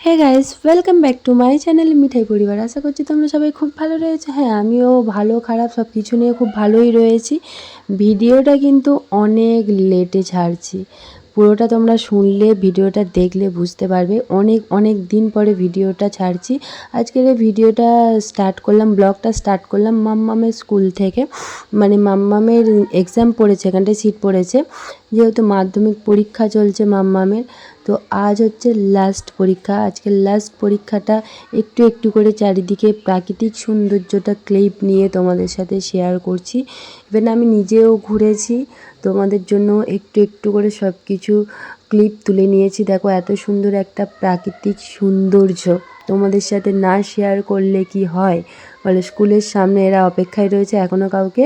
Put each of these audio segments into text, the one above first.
Hey guys welcome back to my channel মিঠাই পরিবার আশা করছি তোমরা সবাই খুব ভালো রয়েছে। হ্যাঁ আমিও ভালো, খারাপ সব কিছু নিয়ে খুব ভালোই রয়েছি। ভিডিওটা কিন্তু অনেক লেটে ছাড়ছি। পুরোটা তোমরা শুনলে, ভিডিওটা দেখলে বুঝতে পারবে। অনেক অনেক দিন পরে ভিডিওটা ছাড়ছি। আজকের এই ভিডিওটা স্টার্ট করলাম, ব্লগটা স্টার্ট করলাম মাম্মামের স্কুল থেকে। মানে মাম্মামের এক্সাম পড়েছে, এখানটায় সিট পড়েছে। যেহেতু মাধ্যমিক পরীক্ষা চলছে মাম্মামের তো আজ হচ্ছে লাস্ট পরীক্ষা। আজকে লাস্ট পরীক্ষাটা একটু একটু করে চারিদিকে প্রাকৃতিক সৌন্দর্যটা ক্লিপ নিয়ে তোমাদের সাথে শেয়ার করছি। ইভেন আমি নিজেও ঘুরেছি, তোমাদের জন্য একটু একটু করে সব কিছু ক্লিপ তুলে নিয়েছি। দেখো এত সুন্দর একটা প্রাকৃতিক সৌন্দর্য। তোমাদের সাথে না শেয়ার করলে কি হয়? বলে, স্কুলের সামনে এরা অপেক্ষায় রয়েছে এখনও কাউকে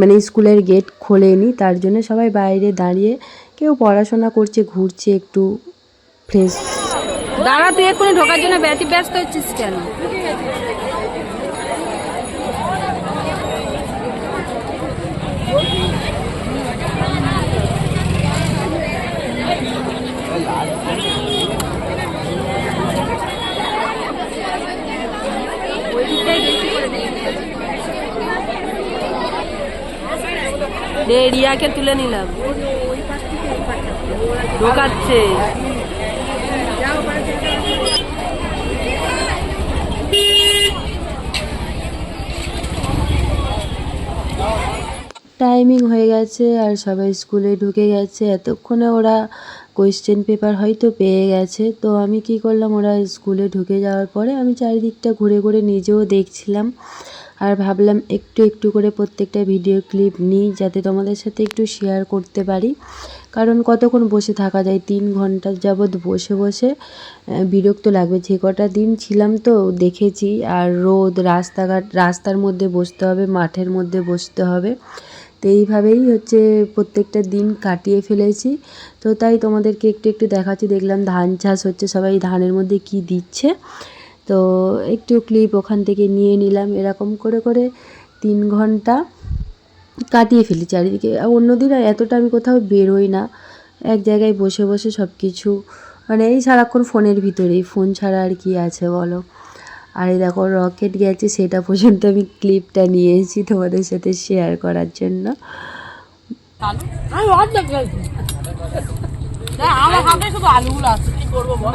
মানে স্কুলের গেট খোলেনি। তার জন্য সবাই বাইরে দাঁড়িয়ে কেউ পড়াশোনা করছে, ঘুরছে, একটু ফ্রেশ দাঁড়া তুই এক্ষুনি ঢোকার জন্য ব্যতি ব্যস্ত হচ্ছিস কেন? রিয়াকে তুলে নিলাম। ঢোকাচ্ছে। টাইমিং হয়ে গেছে আর সবাই স্কুলে ঢুকে গেছে। এতক্ষণে ওরা কোয়েশ্চেন পেপার হয়তো পেয়ে গেছে। তো আমি কি করলাম, ওরা স্কুলে ঢুকে যাওয়ার পরে আমি চারিদিকটা ঘুরে ঘুরে নিজেও দেখছিলাম। আর ভাবলাম একটু একটু করে প্রত্যেকটা ভিডিও ক্লিপ নিই যাতে তোমাদের সাথে একটু শেয়ার করতে পারি। কারণ কতক্ষণ বসে থাকা যায়? তিন ঘণ্টা যাবৎ বসে বসে বিরক্ত লাগবে। যে কটা দিন ছিলাম তো দেখেছি, আর রোদ, রাস্তাঘাট, রাস্তার মধ্যে বসতে হবে, মাঠের মধ্যে বসতে হবে। তো এইভাবেই হচ্ছে প্রত্যেকটা দিন কাটিয়ে ফেলেছি। তো তাই তোমাদেরকে একটু একটু দেখাচ্ছি। দেখলাম ধান চাষ হচ্ছে, সবাই ধানের মধ্যে কি দিচ্ছে। তো একটু ক্লিপ ওখান থেকে নিয়ে নিলাম, এরকম করে করে তিন ঘণ্টা কাটিয়ে ফেলি চারিদিকে। অন্যদিন আর এতটা আমি কোথাও বেরোই না, এক জায়গায় বসে বসে সব কিছু মানে এই সারাক্ষণ ফোনের ভিতরেই, ফোন ছাড়া আর কি আছে বলো? আর এই দেখো, রকেট গেছে, সেটা পর্যন্ত আমি ক্লিপটা নিয়েছি তোমাদের সাথে শেয়ার করার জন্য। আমি আমার হাতে শুধু আলুগুলো আছে, কি করব বল?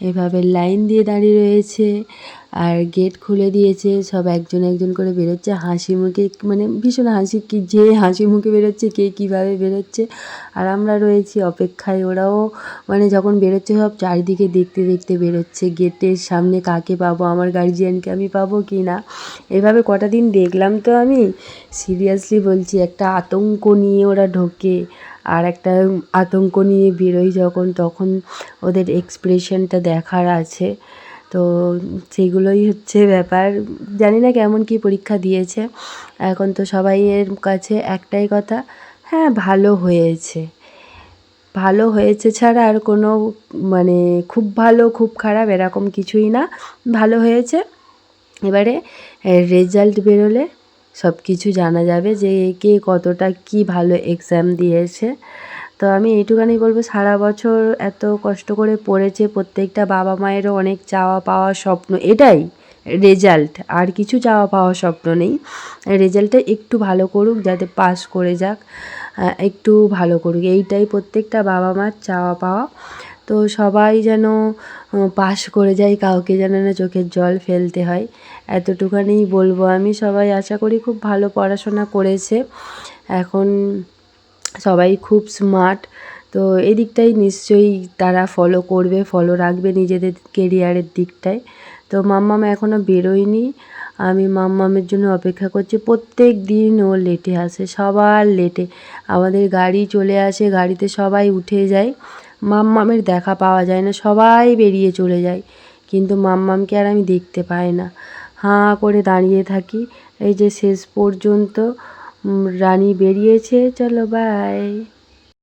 এভাবে লাইন দিয়ে দাঁড়িয়ে রয়েছে আর গেট খুলে দিয়েছে। সব একজন একজন করে বেরোচ্ছে। হাসি মুখে মানে ভীষণ হাসি কি যে হাসি মুখে বেরোচ্ছে, কে কীভাবে বেরোচ্ছে। আর আমরা রয়েছি অপেক্ষায়। ওরাও মানে যখন বেরোচ্ছে সব চারিদিকে দেখতে দেখতে বেরোচ্ছে। গেটের সামনে কাকে পাবো, আমার গার্জিয়ানকে আমি পাবো কি না? এভাবে কটা দিন দেখলাম তো আমি। সিরিয়াসলি বলছি, একটা আতঙ্ক নিয়ে ওরা ঢোকে। আর একটা আতঙ্ক নিয়ে বেরোই যখন, তখন ওদের এক্সপ্রেশনটা দেখার আছে। তো সেগুলোই হচ্ছে ব্যাপার। জানি না কেমন কি পরীক্ষা দিয়েছে। এখন তো সবাইয়ের কাছে একটাই কথা হ্যাঁ ভালো হয়েছে। ভালো হয়েছে ছাড়া আর কোনো মানে খুব ভালো, খুব খারাপ এরকম কিছুই না। ভালো হয়েছে। এবারে রেজাল্ট বেরোলে সব কিছু জানা যাবে যে কে কতটা কি ভালো এক্সাম দিয়েছে। তো আমি এইটুখানি বলব, সারা বছর এত কষ্ট করে পড়েছে, প্রত্যেকটা বাবা মায়েরও অনেক চাওয়া পাওয়া স্বপ্ন, এটাই রেজাল্ট আর কিছু চাওয়া পাওয়া স্বপ্ন নেই। রেজাল্টটা একটু ভালো করুক, যাতে পাস করে যাক একটু ভালো করুক। এইটাই প্রত্যেকটা বাবা মার চাওয়া পাওয়া। তো সবাই যেন পাস করে যায়, কাউকে যেন না চোখের জল ফেলতে হয়। এতটুখানি বলব আমি। সবাই আশা করি খুব ভালো পড়াশোনা করেছে। এখন সবাই খুব স্মার্ট তো এদিকটাই নিশ্চয়ই তারা ফলো করবে ফলো রাখবে নিজেদের কেরিয়ারের দিকটায়। তো মাম্মাম এখনও বেরোয়নি। আমি মাম্মামের জন্য অপেক্ষা করছি। প্রত্যেক দিন ও লেটে আসে, সবার লেটে আমাদের গাড়ি চলে আসে, গাড়িতে সবাই উঠে যায়। মাম্মামের দেখা পাওয়া যায় না, সবাই বেরিয়ে চলে যায়। কিন্তু মাম্মামকে আর আমি দেখতে পাই না। হাঁ করে দাঁড়িয়ে থাকি। এই যে শেষ পর্যন্ত রানী বেরিয়েছে, চলো বাই